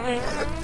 Mm-hmm.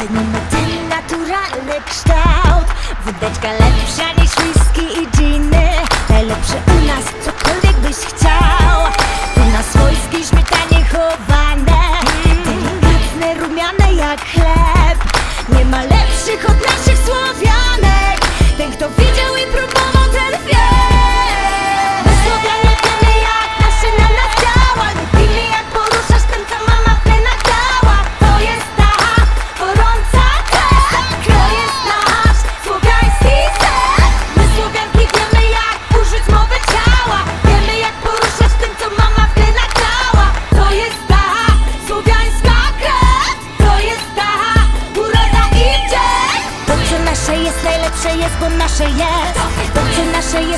Cenimy ten naturalny kształt. Wódeczka lepsza niż whisky i dżiny Najlepsze u nas cokolwiek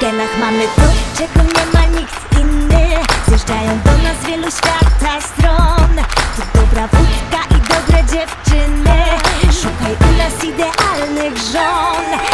genach mamy to, czego nie ma nikt inny. Zjeżdżają do nas wielu świata stron. Tu dobra wódka i dobre dziewczyny. Szukaj u nas idealnych żon.